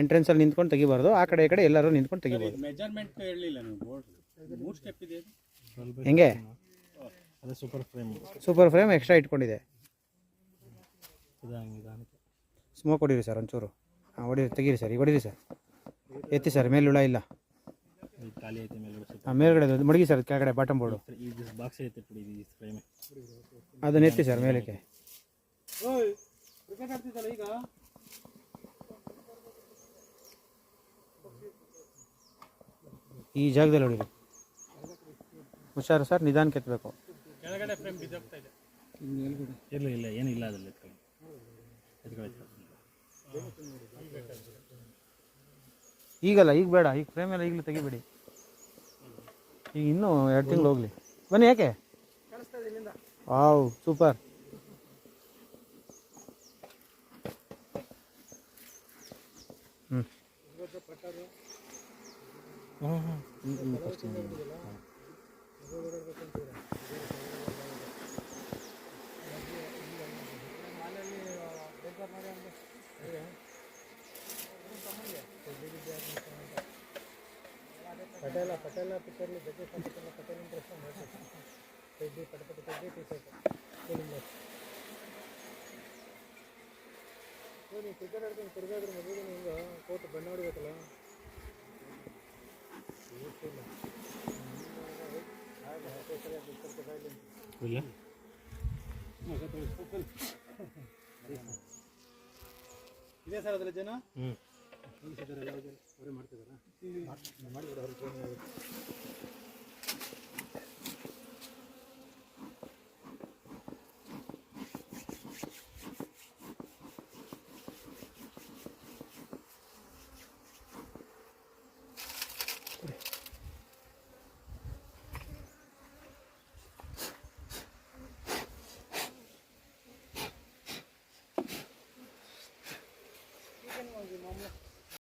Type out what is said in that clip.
ಎಂಟ್ರೆನ್ಸಲ್ಲಿ ನಿಂತ್ಕೊಂಡು ತೆಗಿಬಾರ್ದು. ಆ ಕಡೆ ಈ ಕಡೆ ಎಲ್ಲರೂ ನಿಂತ್ಕೊಂಡು ತೆಗಿಬೋದು. ಮೆಜರ್ಮೆಂಟ್ ಹೇಳಲಿಲ್ಲ ನೀವು ಬೋರ್ಡ್ ಮೂರು ಸ್ಟೆಪ್ ಇದೆ ಹೆಂಗೆ? ಅದೇ super frame super frame extra ಇಟ್ಕೊಂಡಿದೆ. Smoke ಹೊಡೀರಿ ಸರ್ ಒಂಚೂರು. ಹಾಂ ಹೊಡೀರಿ ತೆಗೀರಿ ಸರ್ ಈಗ ಹೊಡೀರಿ ಸರ್ ಎತ್ತಿ ಸರ್ ಮೇಲುಳ ಇಲ್ಲ. ಹಾಂ ಮೇಲ್ಗಡೆ ಮಡಗಿ ಸರ್ ಕೆಳಗಡೆ ಬಾಟಮ್ ಬೋರ್ಡು ಅದನ್ನ ಎತ್ತಿ ಸರ್ ಮೇಲಕ್ಕೆ. ಈ ಜಾಗದಲ್ಲಿ ಹೊಡಿರಿ ಹುಷಾರು ಸರ್ ನಿಧಾನಕ್ಕೆ ಎತ್ತಬೇಕು. ಕೆಳಗಡೆ ಫ್ರೇಮ್ ಬಿದ್ದೋಗ್ತಾ ಇದೆ. ಇಲ್ಲ ಇಲ್ಲ ಏನಿಲ್ಲ ಅದ್ರಲ್ಲಿ ಎತ್ಕೊಳ್ಳಿ. ಎತ್ಕೊಳ್ಳಿ ಎತ್ಕೊಳ್ಳಿ. ಈಗಲ್ಲ ಈಗ ಬೇಡ ಈಗ ಫ್ರೇಮ್ ಎಲ್ಲ ಈಗಲೂ ತೆಗಿಬೇಡಿ. ಈಗ ಇನ್ನೂ ಎರಡು ತಿಂಗಳು ಹೋಗಲಿ. ಬನ್ನಿ ಯಾಕೆ? Wow super. ಹ್ಞೂ first ಹ್ಞೂ. ಪಟೇಲ ಪಟೇಲ ಪಿಕ್ಚರ್ಲಿ ಜಗ್ಗಿ ಪಟೇಲ ಇಂಟ್ರೆಸ್ಟ್ ಪಟ ಪಟ ತೆಗ್ದು ಟಿ ನೀವು ಪಿಕ್ಚರ್ ಆಡ್ತೀನಿ ತಿರ್ಗಾದ್ರೆ ಮದುವೆ ಹಿಂಗೆ ಕೋಟ್ ಬಣ್ಣ ಹೊಡಿಬೇಕಲ್ಲ ಇಲ್ಲ ಇದೆ ಸರ್ ಅದ್ರ ಜನ ಹ್ಞೂ ಅವರೇ ಮಾಡ್ತಿದ್ದಾರಾ ಮಾಡಿಬಿಡು ಅವ್ರಿಗೆ Thank you.